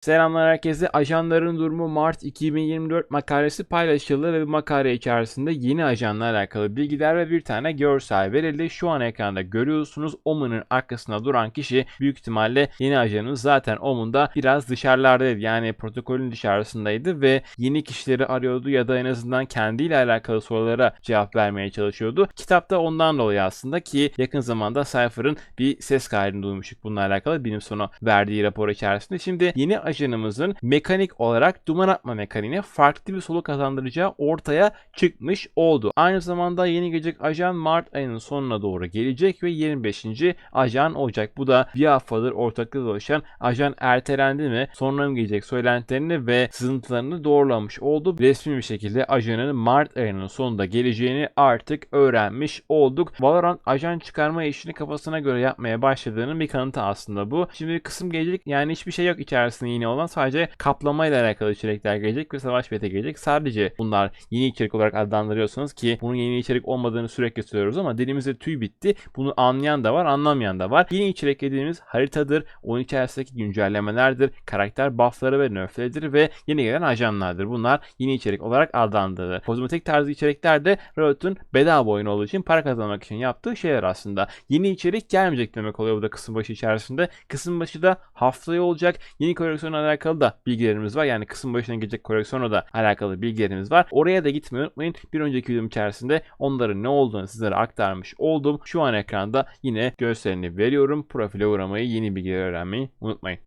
Selamlar herkese. Ajanların durumu Mart 2024 makalesi paylaşıldı ve bu makale içerisinde yeni ajanla alakalı bilgiler ve bir tane görsel verildi. Şu an ekranda görüyorsunuz Omen'ın arkasında duran kişi büyük ihtimalle yeni ajanımız zaten Omen'da biraz dışarılardaydı. Yani protokolün dışarısındaydı ve yeni kişileri arıyordu ya da en azından kendiyle alakalı sorulara cevap vermeye çalışıyordu. Kitapta ondan dolayı aslında ki yakın zamanda Cypher'ın bir ses kaydını duymuştuk bununla alakalı bilim sonu verdiği rapor içerisinde. Şimdi yeni ajanımızın mekanik olarak duman atma mekaniğine farklı bir soluk kazandıracağı ortaya çıkmış oldu. Aynı zamanda yeni gelecek ajan Mart ayının sonuna doğru gelecek ve 25. ajan olacak. Bu da bir haftadır ortaklığı dolaşan ajan ertelendi mi sonra mı gelecek söylentilerini ve sızıntılarını doğrulamış oldu. Resmi bir şekilde ajanın Mart ayının sonunda geleceğini artık öğrenmiş olduk. Valorant ajan çıkarma işini kafasına göre yapmaya başladığının bir kanıtı aslında bu. Şimdi kısım gelecek yani hiçbir şey yok içerisinde yine olan sadece kaplamayla alakalı içerikler gelecek ve savaş beta gelecek. Sadece bunlar yeni içerik olarak adlandırıyorsanız ki bunun yeni içerik olmadığını sürekli söylüyoruz ama dilimizde tüy bitti. Bunu anlayan da var anlamayan da var. Yeni içerik dediğimiz haritadır, oyun içerisindeki güncellemelerdir, karakter buffları ve nerfleridir ve yeni gelen ajanlardır. Bunlar yeni içerik olarak adlandırılır. Kozmetik tarzı içerikler de Riot'un bedava oyun olduğu için para kazanmak için yaptığı şeyler aslında. Yeni içerik gelmeyecek demek oluyor bu da kısım başı içerisinde. Kısım başı da haftaya olacak. Yeni koleksiyonla alakalı da bilgilerimiz var. Yani kısım başına gelecek koleksiyonla da alakalı bilgilerimiz var. Oraya da gitmeyi unutmayın. Bir önceki videom içerisinde onların ne olduğunu sizlere aktarmış oldum. Şu an ekranda yine gösterini veriyorum. Profile uğramayı, yeni bilgiler öğrenmeyi unutmayın.